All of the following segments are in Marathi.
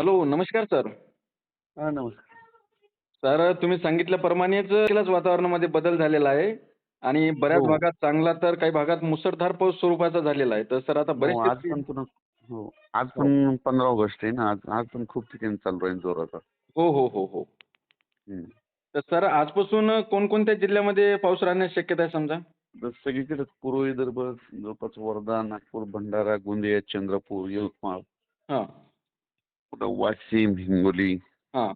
हॅलो नमस्कार सर. हा नमस्कार. सर तुम्ही सांगितल्याप्रमाणेच केलाच वातावरणामध्ये बदल झालेला आहे आणि बऱ्याच हो. भागात चांगला तर काही भागात मुसळधार पाऊस स्वरूपाचा झालेला आहे. तर सर आता हो, बरेच आज पण पुन्हा हो आज पण पंधरा ऑगस्ट आहे ना आज आज पण खूप ठिकाणी चालू आहे जोराचा. हो हो हो हो. हम्म. तर सर आजपासून कोणकोणत्या जिल्ह्यामध्ये पाऊस राहण्याची शक्यता आहे समजा? तर सगळीकडे पूर्व विदर्भ जवळपास वर्धा नागपूर भंडारा गोंदिया चंद्रपूर यवतमाळ हां. पुन्हा वाशिम हिंगोली हां.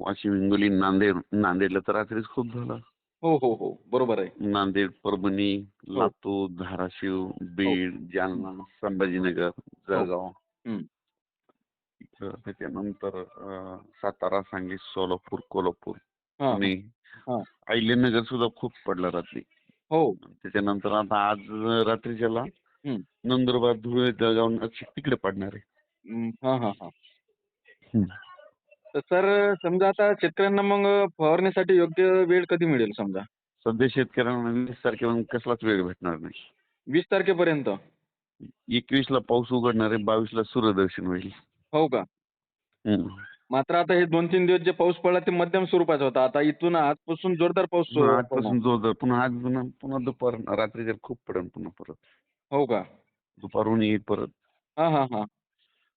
वाशिम हिंगोली नांदेड नांदेडला तर रात्रीच खूप झाला. हो हो हो. बरोबर आहे. नांदेड परभणी हो. लातूर धाराशिव बीड जालना संभाजीनगर जळगाव. इथं त्याच्यानंतर अं, सातारा सांगली सोलापूर कोल्हापूर. हां. पुणे हां. अहिल्यानगर सुद्धा खूप पडला रात्री. हो. त्याच्यानंतर आता आज रात्रीच्याला हम्म. नंदुरबार धुळे जळगाव नाशिक तिकडे पडणार आहे. हम्म, हां हां हां. हम्म. तर सर समजा आता शेतकऱ्यांना मग फवारण्यासाठी योग्य वेळ कधी मिळेल समजा? सध्या शेतकऱ्यांना वीस तारखेला कसलाच वेळ भेटणार नाही. वीस तारखेपर्यंत? एकवीस ला पाऊस उघडणार आहे बावीस ला सूर्यदर्शन होईल. हो का? हम्म. मात्र आता हे दोन तीन दिवस जे पाऊस पडला ते मध्यम स्वरूपाचा होता. आता इथून आजपासून जोरदार पाऊस सुरू पुन्हा होणार. आजपासून जोरदार. पुन्हा आज पुन्हा पुन्हा दुपार रात्री जर खूप पडेल पुन्हा परत. हो का? दुपारून येईल परत. हा हा हा.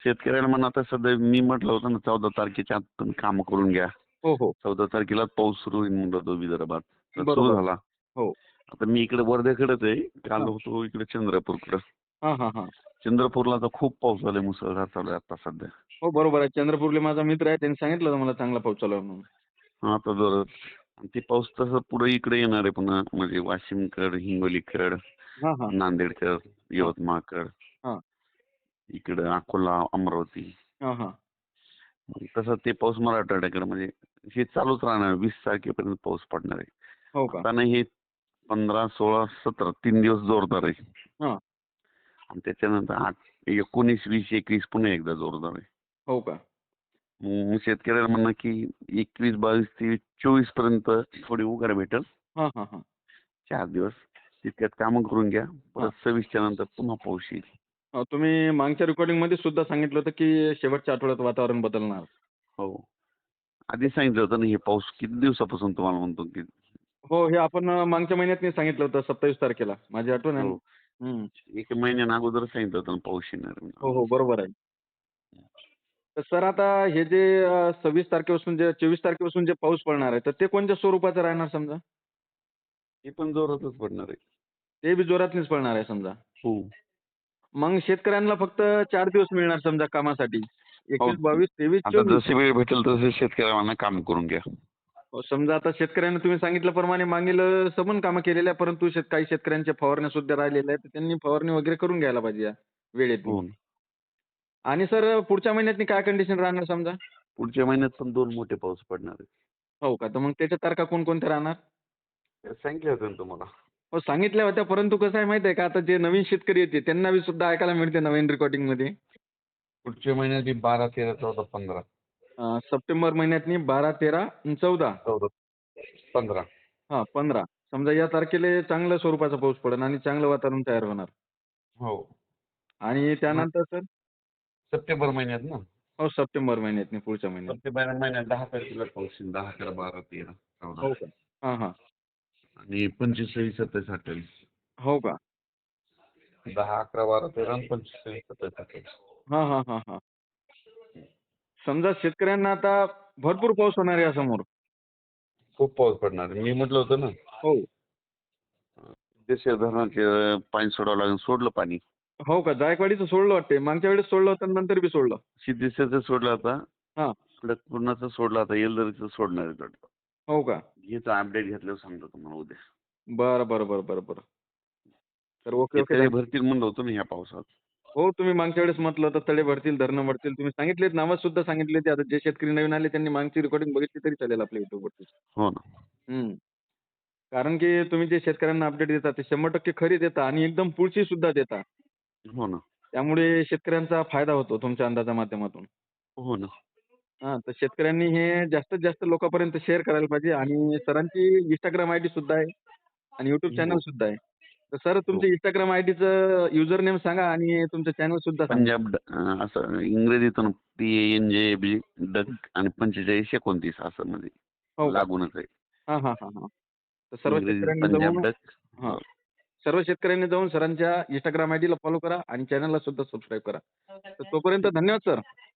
शेतकऱ्याला म्हणा आता सध्या मी म्हटलं होतं ना चौदा तारखेच्या आत तुम्ही कामं करून घ्या. हो हो. चौदा तारखेला पाऊस सुरू होईल म्हणलं होतं विदर्भात तर बरोबर. सुरू झाला. हो. आता मी इकडे वर्ध्याकडेच आहे. काल हा. होतो इकडे चंद्रपूरकडे. हा हा हा. चंद्रपूरला तर खूप पाऊस झालाय मुसळधार चालू आहे आता सध्या. हो बरोबर आहे. चंद्रपूरले माझा मित्र आहे त्यांनी सांगितलं होतं मला चांगला पाऊस चालू आहे म्हणून. हा, आता जर ते पाऊस तसं पुढे इकडे येणार आहे पुन्हा म्हणजे वाशिमकड हिंगोलीकड हा हा. नांदेडकड यवतमाळकड हा. इकडं अकोला अमरावती. हा हा. तसं ते पाऊस मराठवाड्याकडे म्हणजे हे चालूच राहणार वीस तारखेपर्यंत पाऊस पडणार आहे. हो का? आता नाही हे पंधरा सोळा सतरा तीन दिवस जोरदार आहे. हा. आणि त्याच्यानंतर आठ एकोणीस वीस एकवीस पुन्हा एकदा जोरदार आहे. हो का? शेतकऱ्याला म्हणणं की एकवीस बावीस ते चोवीसपर्यंत थोडी उघड भेटेल. हा हा हा. चार दिवस तितक्यात कामं करून घ्या. परत सव्वीसच्या नंतर पुन्हा पाऊस येईल. तुम्ही मागच्या रेकॉर्डिंगमध्ये सुद्धा सांगितलं होतं की शेवटच्या आठवड्यात वातावरण बदलणार. हो. आधी सांगितलं होतं ना हे पाऊस किती दिवसापासून तुम्हाला म्हणतो की हो हे आपण अं, मागच्या महिन्यात सांगितलं होतं सत्तावीस तारखेला. माझी आठवण आहे हो. हम्म. एक महिन्यानं अगोदर सांगितलं होतं ना पाऊस येणार म्हणून. हो हो बरोबर आहे. तर सर आता हे जे सव्वीस तारखेपासून जे चोवीस तारखेपासून जे पाऊस पडणार आहे तर ते कोणत्या स्वरूपाचं राहणार समजा? हे पण जोरातच पडणार आहे. ते बी जोरातनीच पडणार आहे समजा. हो. मग शेतकऱ्यांना फक्त चार दिवस मिळणार समजा कामासाठी. एकवीस हो. बावीस तेवीस आता चोवीस. जसे वेळ भेटेल तसे शेतकऱ्यांना काम करून घ्या. हो, समजा आता शेतकऱ्यांना तुम्ही सांगितल्याप्रमाणे मागील अं, सबन कामं केलेल्या आहे परंतु शेत काही शेतकऱ्यांच्या फवारण्या सुद्धा राहिलेल्या आहेत तर त्यांनी फवारणी वगैरे करून घ्यायला पाहिजे या वेळेत. हो आणि सर पुढच्या महिन्यात काय कंडिशन राहणार समजा? पुढच्या महिन्यात पण दोन मोठे पाऊस पडणार आहेत. हो का? तर मग त्याच्या तारखा कोणकोणत्या राहणार? सांगितलं होतं ना तुम्हाला. हो सांगितल्या होत्या परंतु कसं आहे माहिती आहे का? आता जे नवीन शेतकरी येते त्यांना बी सुद्धा ऐकायला मिळते नवीन रेकॉर्डिंगमध्ये. पुढच्या महिन्यात बारा तेरा चौदा पंधरा. अं, सप्टेंबर महिन्यातनी बारा तेरा आणि चौदा. चौदा पंधरा. हा पंधरा. समजा या तारखेला चांगल्या स्वरूपाचा पाऊस पडेल आणि चांगलं वातावरण तयार होणार. हो. आणि त्यानंतर सर? सप्टेंबर महिन्यात ना? हो सप्टेंबर महिन्यातनी पुढच्या महिन्यात. सप्टेंबर महिन्यात दहा तारखेला पाऊस येईल दहा अकरा बारा तेरा चौदा. हो का? हा हा. आणि पंचवीस सव्वीस सत्तावीस अठ्ठावीस. हो का? दहा अकरा बारा तेरा आणि पंचवीस सव्वीस सत्तावीस अठ्ठावीस. हा हा हा हा. समजा शेतकऱ्यांना आता भरपूर पाऊस होणार आहे समोर खूप पाऊस पडणार आहे. मी म्हटलं होतं ना. हो. देश धरणाचे पाणी सोडावं लागेल सोडलं पाणी. हो का? जायकवाडीचं सोडलं वाटते मागच्या वेळेस सोडलं होतं आणि नंतर बी सोडलं. सिद्धेश्वरचं सोडलं आता हा. पूर्णाचं सोडलं आता येलदरीचं सोडणार आहे वाटतं. हो का? याचं अपडेट घेतल्यावर सांगतो तुम्हाला उद्या. बरं बरं बरं बरं बरं. तर ओके ओके. शेतकरी भरतील म्हणलं होतं ना ह्या पावसात. हो तुम्ही मागच्या वेळेस म्हटलं होतं तळे भरतील धरणं भरतील. तुम्ही सांगितलेत नावं सुद्धा सांगितले ते आता जे शेतकरी नवीन आले त्यांनी मागची रेकॉर्डिंग बघितली तरी चालेल आपल्या युट्यूबवरती हो ना. हम्म. कारण की तुम्ही जे शेतकऱ्यांना अपडेट देता ते शंभर टक्के खरी देता आणि एकदम पुढची सुद्धा देता. हो ना. त्यामुळे शेतकऱ्यांचा फायदा होतो तुमच्या अंदाजा माध्यमातून. हो ना. हा तर शेतकऱ्यांनी हे जास्तीत जास्त लोकांपर्यंत शेअर करायला पाहिजे आणि सरांची इंस्टाग्राम आय डी सुद्धा आहे आणि युट्यूब हो. चॅनल सुद्धा आहे. तर सर तुमच्या इंस्टाग्राम आयडीचं युजर नेम सांगा आणि तुमचं चॅनल सुद्धा सांगा. पंजाब ड- अं, असं इंग्रजीतून पी एन जे बी डक आणि पंचेचाळीस एकोणतीस असं म्हणजे हो का? लागूनच आहे. हा हा हा हा. तर सर्व इंग्रजी शेतकऱ्यांनी पंजाब जाऊन डक हा. सर्व शेतकऱ्यांनी जाऊन सरांच्या इंस्टाग्राम आयडीला फॉलो करा आणि चॅनलला सुद्धा सबस्क्राईब करा. तर तोपर्यंत धन्यवाद सर